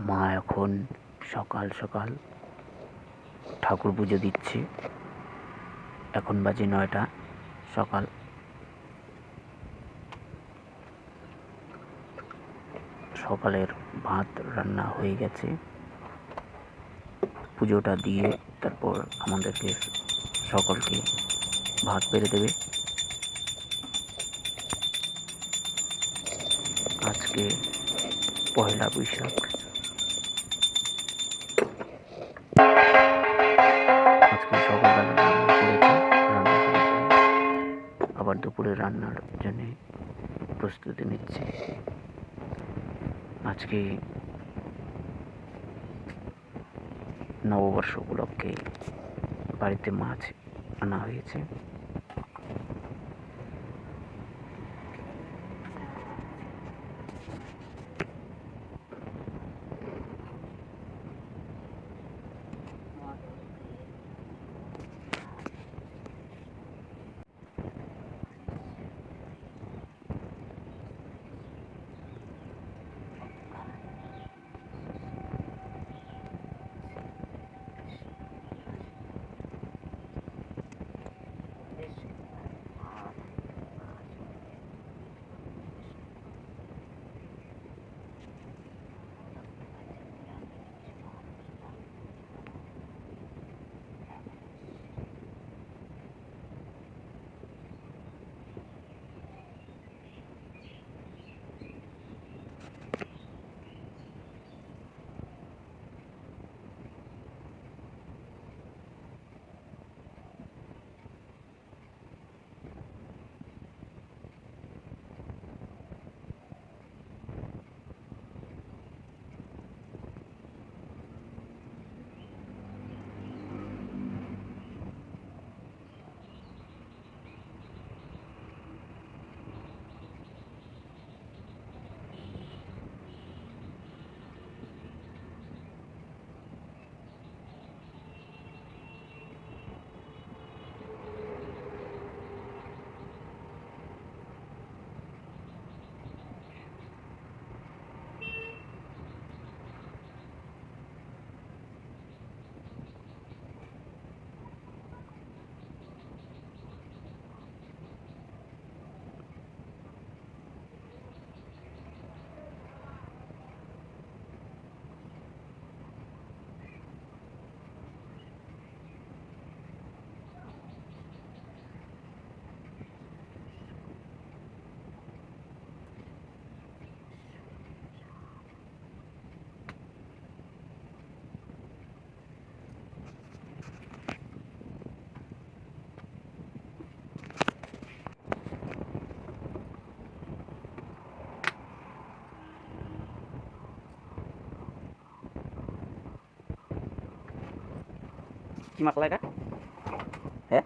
মা এখন সকাল সকাল ঠাকুর পুজো দিচ্ছে। এখন বাজে নয়টা, সকাল। সকালের ভাত রান্না হয়ে গেছে। পুজোটা দিয়ে তারপর আমাদেরকে সকলকে ভাত পেরে দেবে। আজকে পয়লা বৈশাখ। দুপুরে রান্নার জন্য প্রস্তুতি নিচ্ছে। আজকে নববর্ষ উপলক্ষে বাড়িতে মাছ আনা হয়েছে। কি মাখলা এটা হ্যাঁ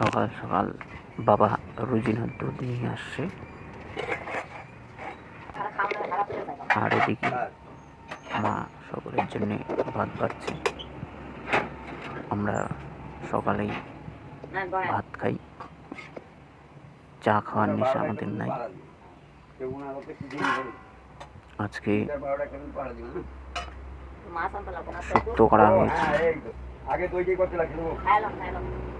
সকাল সকাল বাবা রুজিনার দুধ নিয়ে আসছে। আর এদিকে মা সকলের জন্য ভাত বাড়ছে। আমরা সকালেই ভাত খাই। চা খাওয়ার নেশা আমাদের নাই। আজকে শুক্তো করা হয়েছে।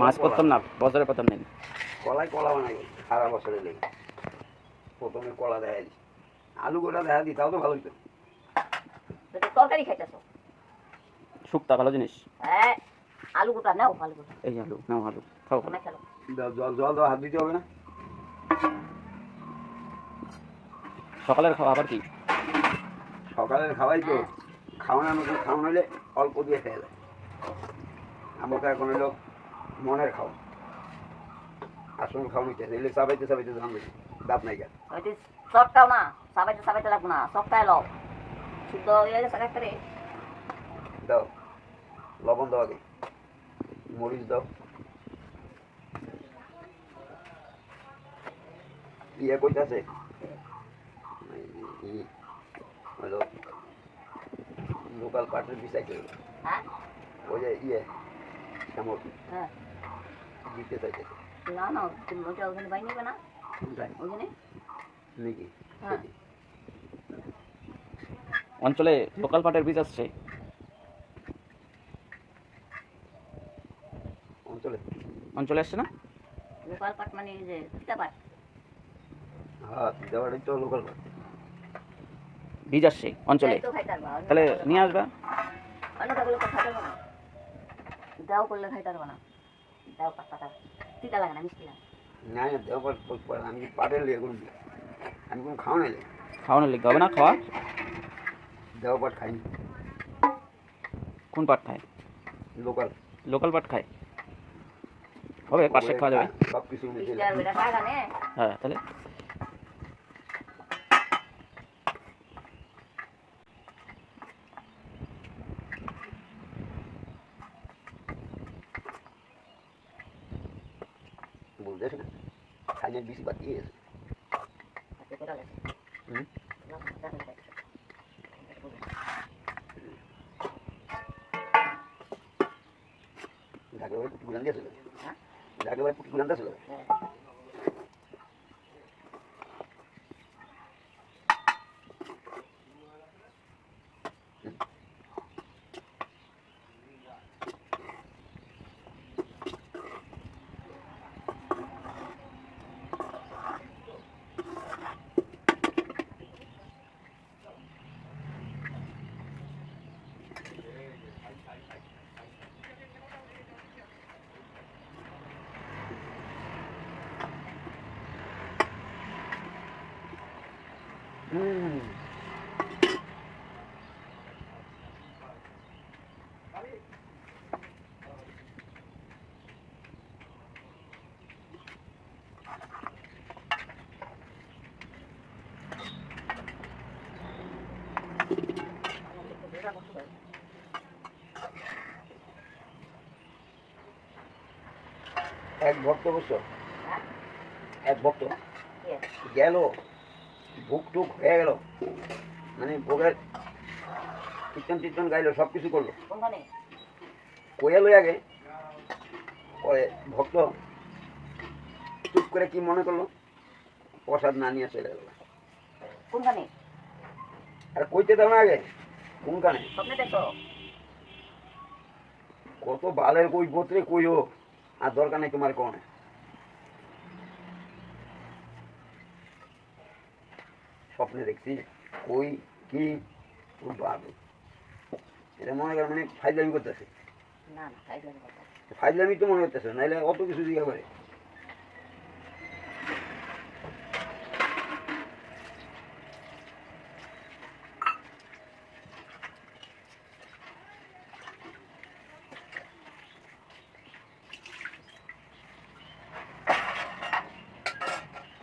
মাছ করতাম না বছরে প্রথম দিন। কলাই কলা বানাই সারা বছরে লেগে প্রথমে কলা দেখা দিই। আলু গোটা দেখা দিই তাও তো ভালো হইতো। তো তরকারি খাইতেছো? শুক্তা ভালো জিনিস। হ্যাঁ আলু গোটা নাও আলু গোটা। এই আলু নাও আলু খাও। জল জল দাও হাত দিতে হবে না। সকালের খাওয়া আবার কি? সকালের খাওয়াই তো। খাওয়ানোর মতো খাওয়ানো হলে অল্প দিয়ে খেয়ে দেয় আমাকে এখন হলো মনের খাওয়া আসল খাওয়ানো খেয়ে এলে চাবাইতে চাবাইতে জানবে দাঁত নাই গা ওইটি সবটাও না সাবাইতে সাবাইতে লাগবো না সবটাই লও শুদ্ধ হয়ে গেছে করে দাও লবণ দাও আগে মরিচ দাও ইয়ে কইতাছে হলো লোকাল পার্টির বিষয় হ্যাঁ ওই যে ইয়ে কেমন হ্যাঁ দিতে না না ওখানে বাই নিবে না। ওখানে? নাকি হ্যাঁ। অঞ্চলে লোকাল পাটের বীজ আসছে। অঞ্চলে? অঞ্চলে আসছে না? লোকাল পাট মানে এই যে তিতা পাট। হ্যাঁ তো লোকাল বীজ আসছে অঞ্চলে। তাহলে নিয়ে আসবা। না। দাও করলে খাইতে পারবা না। দাও পাঁচ পাতা তিতা লাগে না মিষ্টি লাগে। না না দেওয়া পাট আমি পাটের লিয়ে কোনো আমি কোনো খাওয়া নাই খাওয়ানোর লিখতে হবে না খাওয়া? দেওয়া পাট খাইনি কোন পাট খায়? লোকাল। লোকাল পাট খায়? হবে পাশে খাওয়া যাবে। সব কিছু না নে? হ্যাঁ তাহলে বলতে না খাইলে বেশি বাদ দিয়ে গেছে। ঢাকা পুটকি গুলান দিয়েছিল? ঢাকা পুটকি গুলান দিয়েছিল এক ভক্ত হ্যাঁ? এক ভক্ত? গেল ভুক টুক হয়ে গেল মানে ভোগের কীর্তন টির্তন গাইলো সব কিছু করল কোনখানে? কয়ে লই আগে। পরে ভক্ত চুপ করে কি মনে করল? প্রসাদ না নিয়ে চলে গেল। কোনখানে? আর কইতে দাও না আগে কোনখানে? স্বপ্নে কত বালের কই গোত্রে কইও আর দরকার নেই তোমার কোনে। স্বপ্নে দেখছি কই কি খুব বাবু এটা মনে করে মানে ফাইজলামি করতেছে। ফাইজলামি তো মনে করতেছে নাইলে অত কিছু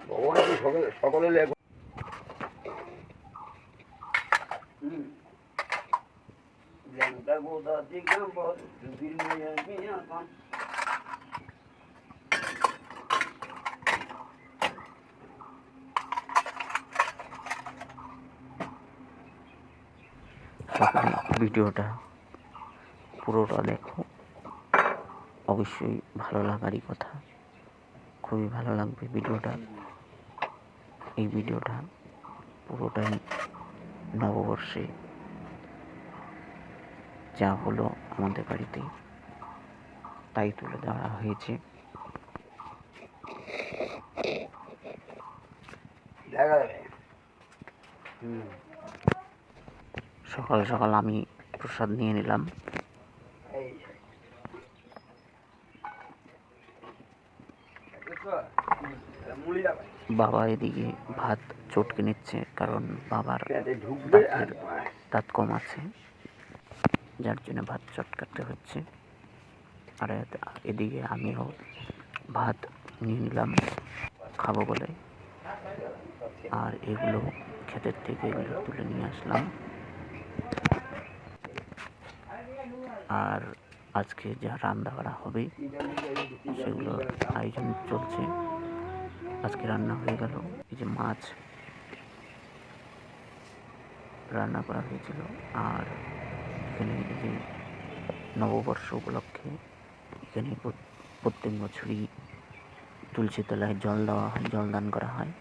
ভগবান কি সকলে সকলে লেখ ল্যাংটা ভিডিওটা পুরোটা দেখো। অবশ্যই ভালো লাগারই কথা। খুবই ভালো লাগবে ভিডিওটা। এই ভিডিওটা পুরোটাই নববর্ষে যা হলো আমাদের বাড়িতে তাই তুলে দেওয়া হয়েছে। সকাল সকাল আমি প্রসাদ নিয়ে নিলাম। বাবা এদিকে ভাত চটকে নিচ্ছে কারণ বাবার দাঁত কম আছে। যার জন্য ভাত চটকাতে হচ্ছে। আর এদিকে আমিও ভাত নিয়ে নিলাম, খাব বলে। আর এগুলো ক্ষেতের থেকে এগুলো তুলে নিয়ে আসলাম। আর আজকে যা রান্না করা হবে, সেগুলো আয়োজন চলছে। আজকে রান্না হয়ে গেল, এই যে মাছ রান্না করা হয়েছিল। আর এখানে যে নববর্ষ উপলক্ষে এখানে প্রত- প্রত্যেক বছরই তুলসী তলায় জল দেওয়া হয়, জল দান করা হয়।